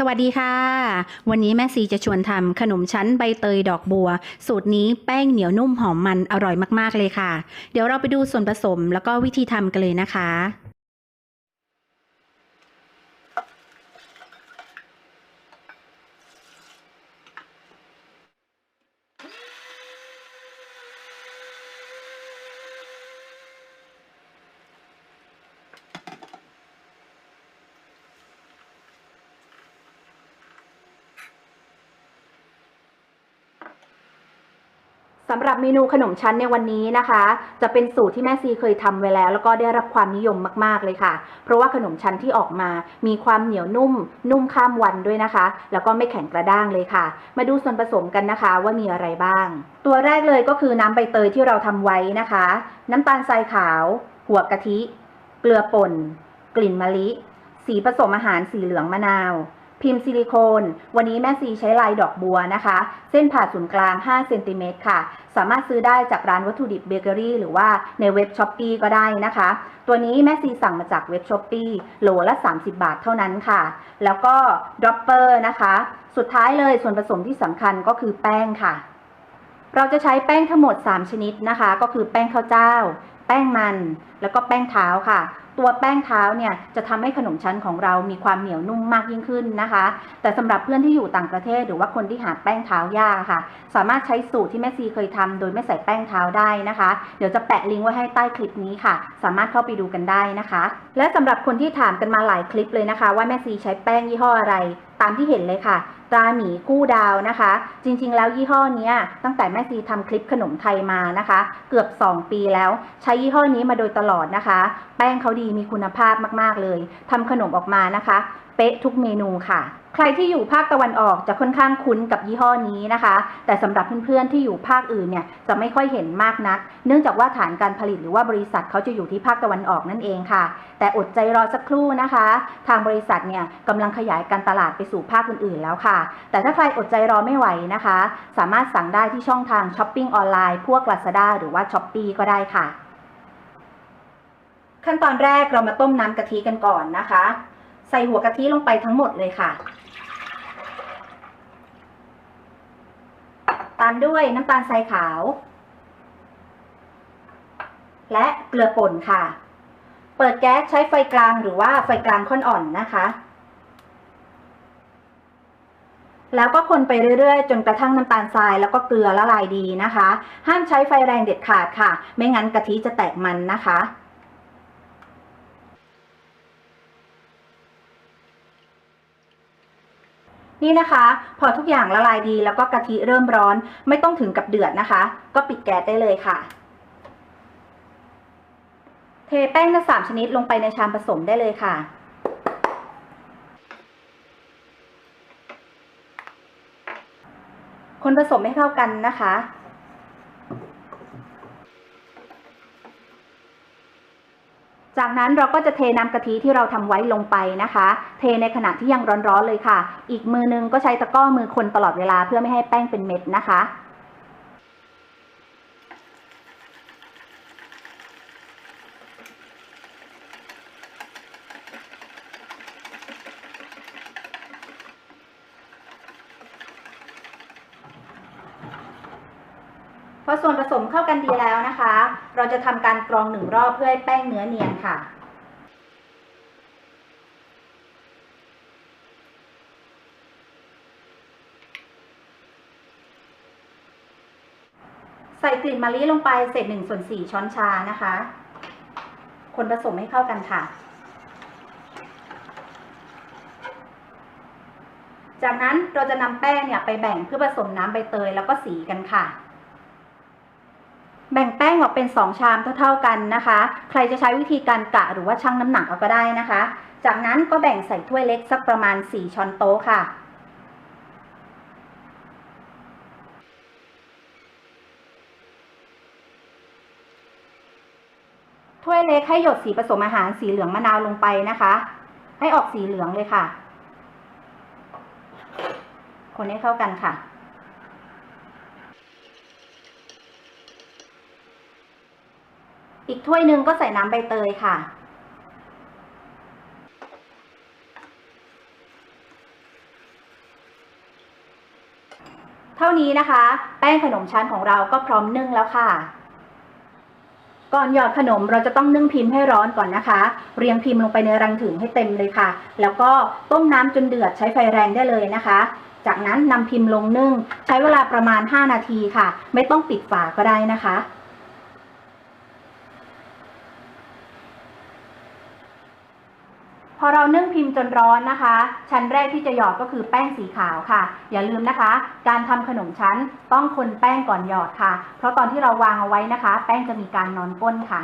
สวัสดีค่ะ วันนี้แม่ซีจะชวนทำขนมชั้นใบเตยดอกบัว สูตรนี้แป้งเหนียวนุ่มหอมมันอร่อยมากๆเลยค่ะ เดี๋ยวเราไปดูส่วนผสมแล้วก็วิธีทำกันเลยนะคะ สำหรับเมนูขนมชั้นในวันนี้นะคะ จะเป็นสูตรที่แม่ซีเคยทำไว้แล้ว แล้วก็ได้รับความนิยมมาก ๆ เลยค่ะ เพราะว่าขนมชั้นที่ออกมา มีความเหนียวนุ่ม นุ่มข้ามวันด้วยนะคะ แล้วก็ไม่แข็งกระด้างเลยค่ะ มาดูส่วนผสมกันนะคะว่ามีอะไรบ้าง ตัวแรกเลยก็คือน้ำใบเตยที่เราทำไว้นะคะ น้ำตาลทรายขาว หัวกะทิ เกลือป่น กลิ่นมะลิ สีผสมอาหารสีเหลืองมะนาว พิมพ์ซิลิโคน วันนี้แม่ซีใช้ลายดอกบัวนะคะ เส้นผ่าศูนย์กลาง 5 เซนติเมตรค่ะ สามารถซื้อได้จากร้านวัตถุดิบเบเกอรี่หรือว่าในเว็บช้อปปีก็ได้นะคะ ตัวนี้แม่ซีสั่งมาจากเว็บช้อปปีโหลละ 30 บาทเท่านั้นค่ะ แล้วก็ดรอปเปอร์นะคะ สุดท้ายเลยส่วนผสมที่สำคัญก็คือแป้งค่ะ เราจะใช้แป้งทั้งหมด 3 ชนิดนะคะ ก็คือแป้งข้าวเจ้า แป้งมัน แล้วก็แป้งเท้าค่ะ ตัวแป้งเท้าเนี่ยจะทำให้ขนมชั้นของเรามีความเหนียวนุ่มมากยิ่งขึ้นนะคะ แต่สำหรับเพื่อนที่อยู่ต่างประเทศหรือว่าคนที่หาแป้งเท้ายากค่ะ สามารถใช้สูตรที่แม่ซีเคยทำโดยไม่ใส่แป้งเท้าได้นะคะ เดี๋ยวจะแปะลิงก์ไว้ให้ใต้คลิปนี้ค่ะ สามารถเข้าไปดูกันได้นะคะ และสำหรับคนที่ถามกันมาหลายคลิปเลยนะคะ ว่าแม่ซีใช้แป้งยี่ห้ออะไร ตามที่เห็นเลยค่ะ ตราหมีกู้ดาวนะคะ จริงๆ แล้วยี่ห้อเนี้ยตั้งแต่แม่ซีทำคลิปขนมไทยมานะคะ เกือบ 2 ปีแล้ว ใช้ยี่ห้อนี้มาโดยตลอดนะคะ แป้งเขาดีมีคุณภาพมากๆเลยทำขนมออกมานะคะ เป๊ะทุกเมนูค่ะใครที่อยู่ภาคตะวันออกจะค่อนข้างคุ้นกับยี่ห้อนี้นะคะ แต่สำหรับเพื่อนๆที่อยู่ภาคอื่นเนี่ยจะไม่ค่อยเห็นมากนัก เนื่องจากว่าฐานการผลิตหรือว่าบริษัทเขาจะอยู่ที่ภาคตะวันออกนั่นเองค่ะ แต่อดใจรอสักครู่นะคะ ทางบริษัทเนี่ยกำลังขยายการตลาดไปสู่ภาคอื่นๆแล้วค่ะ แต่ถ้าใครอดใจรอไม่ไหวนะคะ สามารถสั่งได้ที่ช่องทางช้อปปิ้งออนไลน์พวก Lazada หรือว่า s h อ p e e ก็ได้ค่ะ ขั้นตอนแรกเรามาต้มน้ำกะทิกันก่อนนะคะ ใส่หัวกะทิลงไปทั้งหมดเลยค่ะ ตามด้วยน้ำตาลทรายขาว และเกลือป่นค่ะ เปิดแก๊สใช้ไฟกลางหรือว่าไฟกลางค่อนอ่อนนะคะ แล้วก็คนไปเรื่อยๆ จนกระทั่งน้ำตาลทรายแล้วก็เกลือละลายดีนะคะ ห้ามใช้ไฟแรงเด็ดขาดค่ะ ไม่งั้นกะทิจะแตกมันนะคะ นี่นะคะ พอทุกอย่างละลายดีแล้วก็กะทิเริ่มร้อน ไม่ต้องถึงกับเดือดนะคะ ก็ปิดแก๊สได้เลยค่ะ เทแป้งทั้งสามชนิดลงไปในชามผสมได้เลยค่ะคนผสมให้เข้ากันนะคะ จากนั้นเราก็จะเทน้ำกะทิที่เราทำไว้ลงไปนะคะ เทในขณะที่ยังร้อนๆเลยค่ะ อีกมือนึงก็ใช้ตะกร้อมือคนตลอดเวลาเพื่อไม่ให้แป้งเป็นเม็ดนะคะ พอส่วนผสมเข้ากันดีแล้วนะคะ เรา จะทำการกรองหนึ่งรอบเพื่อให้แป้งเนื้อเนียนค่ะ ใส่กลิ่นมะลิลงไปเศษหนึ่งส่วนสี่ช้อนชานะคะ คนผสมให้เข้ากันค่ะ จากนั้นเราจะนำแป้งเนี่ยไปแบ่งเพื่อผสมน้ำใบเตยแล้วก็สีกันค่ะ แป้งออกเป็น 2 ชามเท่าๆกันนะคะ ใครจะใช้วิธีการกะหรือว่าชั่งน้ำหนักเอาก็ได้นะคะ จากนั้นก็แบ่งใส่ถ้วยเล็กสักประมาณ 4 ช้อนโต๊ะค่ะถ้วยเล็กให้หยดสีผสมอาหารสีเหลืองมะนาวลงไปนะคะ ให้ออกสีเหลืองเลยค่ะ คนให้เข้ากันค่ะ อีกถ้วยหนึ่งก็ใส่น้ำใบเตยค่ะ เท่านี้นะคะ แป้งขนมชั้นของเราก็พร้อมนึ่งแล้วค่ะ ก่อนหยอดขนมเราจะต้องนึ่งพิมพ์ให้ร้อนก่อนนะคะ เรียงพิมพ์ลงไปในรังถึงให้เต็มเลยค่ะ แล้วก็ต้มน้ำจนเดือดใช้ไฟแรงได้เลยนะคะจากนั้นนำพิมพ์ลงนึ่ง ใช้เวลาประมาณ 5 นาทีค่ะ ไม่ต้องปิดฝาก็ได้นะคะ พ อเรานึ่งพิมพ์จนร้อนนะคะ ชั้นแรกที่จะหยอดก็คือแป้งสีขาวค่ะ อย่าลืมนะคะ การทำขนมชั้นต้องคนแป้งก่อนหยอดค่ะ เพราะตอนที่เราวางเอาไว้นะคะ แป้งจะมีการนอนก้นค่ะ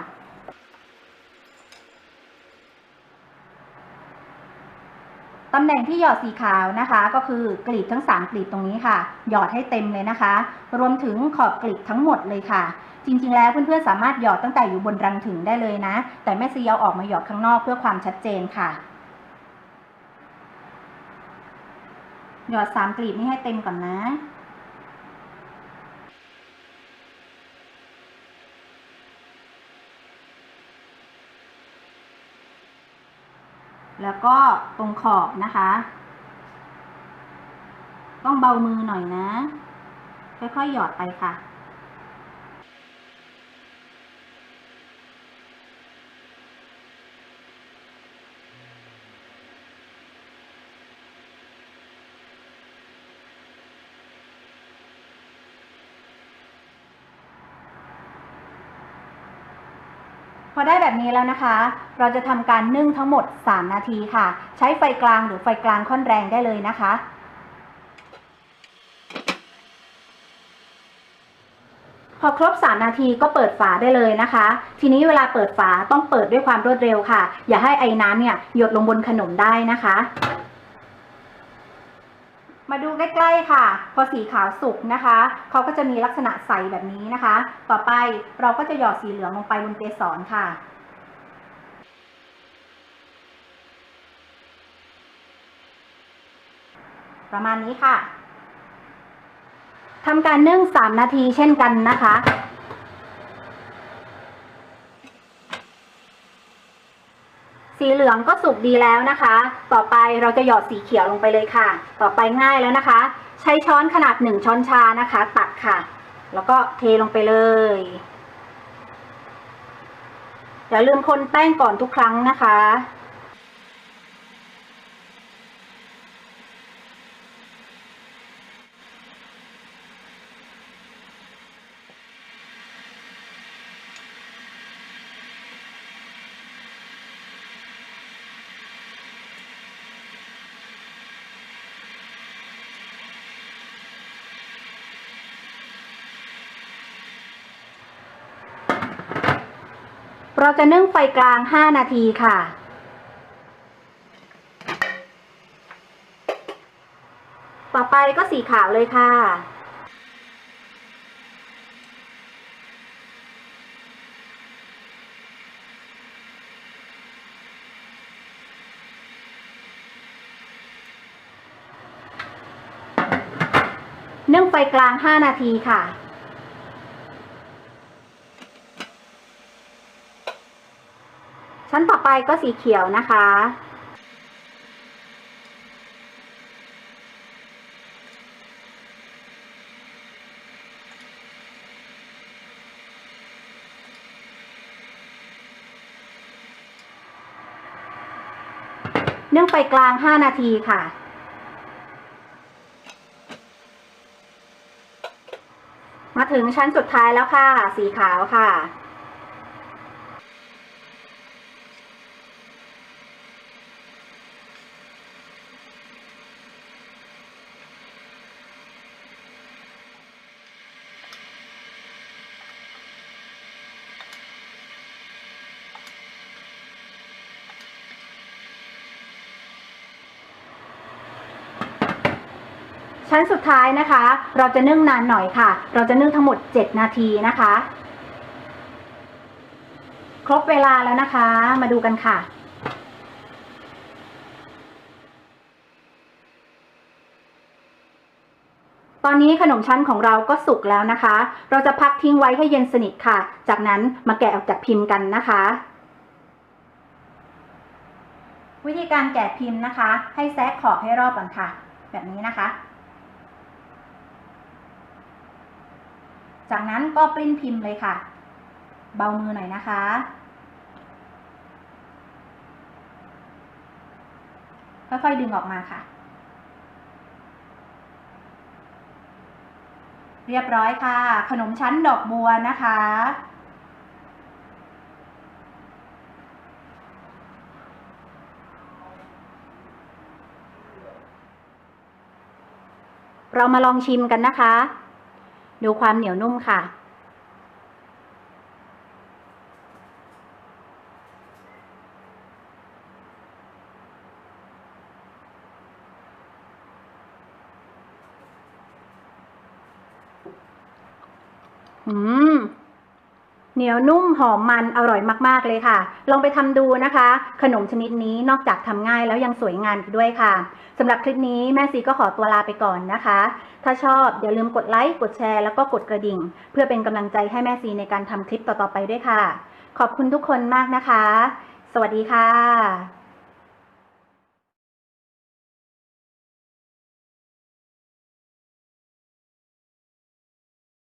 ตำแหน่งที่หยอดสีขาวนะคะ ก็คือกลีบทั้ง 3 กลีบตรงนี้ค่ะ หยอดให้เต็มเลยนะคะ รวมถึงขอบกลีบทั้งหมดเลยค่ะ จริงๆ แล้วเพื่อนๆสามารถหยอดตั้งแต่อยู่บนรังถึงได้เลยนะ แต่แม่ซีเอาออกมาหยอดข้างนอกเพื่อความชัดเจนค่ะ หยอดสามกลีบนี้ให้เต็มก่อนนะแล้วก็ตรงขอบนะคะ ต้องเบามือหน่อยนะ ค่อยๆหยอดไปค่ะ พอได้แบบนี้แล้วนะคะ เราจะทำการนึ่งทั้งหมด 3 นาทีค่ะ ใช้ไฟกลางหรือไฟกลางค่อนแรงได้เลยนะคะ พอครบ 3 นาทีก็เปิดฝาได้เลยนะคะ ทีนี้เวลาเปิดฝาต้องเปิดด้วยความรวดเร็วค่ะ อย่าให้ไอ้น้ำเนี่ยหยดลงบนขนมได้นะคะ มาดูใกล้ๆค่ะ พอสีขาวสุกนะคะเขาก็จะมีลักษณะใสแบบนี้นะคะ ต่อไปเราก็จะหยอดสีเหลืองลงไปบนเกสรค่ะประมาณนี้ค่ะทำการนึ่ง 3 นาทีเช่นกันนะคะ สีเหลืองก็สุกดีแล้วนะคะ ต่อไปเราจะหยอดสีเขียวลงไปเลยค่ะ ต่อไปง่ายแล้วนะคะ ใช้ช้อนขนาด 1 ช้อนชานะคะ ตักค่ะ แล้วก็เทลงไปเลยอย่าลืมคนแป้งก่อนทุกครั้งนะคะ เราจะนึ่งไฟกลาง 5 นาทีค่ะ ต่อไปก็สีขาวเลยค่ะ นึ่งไฟกลาง 5 นาทีค่ะ ชั้นต่อไปก็สีเขียวนะคะ นึ่งไฟกลาง 5 นาทีค่ะมาถึงชั้นสุดท้ายแล้วค่ะ สีขาวค่ะ ชั้นสุดท้ายนะคะ เราจะนึ่งนานหน่อยค่ะ เราจะนึ่งทั้งหมด 7 นาทีนะคะ ครบเวลาแล้วนะคะ มาดูกันค่ะตอนนี้ขนมชั้นของเราก็สุกแล้วนะคะ เราจะพักทิ้งไว้ให้เย็นสนิทค่ะ จากนั้นมาแกะออกจากพิมพ์กันนะคะ วิธีการแกะพิมพ์นะคะ ให้แซกขอบให้รอบก่อนค่ะ แบบนี้นะคะ จากนั้นก็ปริ้นพิมพ์เลยค่ะ เบามือหน่อยนะคะ ค่อยๆดึงออกมาค่ะ เรียบร้อยค่ะ ขนมชั้นดอกบัวนะคะเรามาลองชิมกันนะคะ ดูความเหนียวนุ่มค่ะ อืม เหนียวนุ่มหอมมันอร่อยมาก ๆ เลยค่ะ ลองไปทำดูนะคะ ขนมชนิดนี้นอกจากทำง่ายแล้วยังสวยงามอีกด้วยค่ะสำหรับคลิปนี้แม่ซีก็ขอตัวลาไปก่อนนะคะ ถ้าชอบอย่าลืมกดไลค์กดแชร์แล้วก็กดกระดิ่ง เพื่อเป็นกำลังใจให้แม่ซีในการทำคลิปต่อ ๆ ไปด้วยค่ะ ขอบคุณทุกคนมากนะคะ สวัสดีค่ะ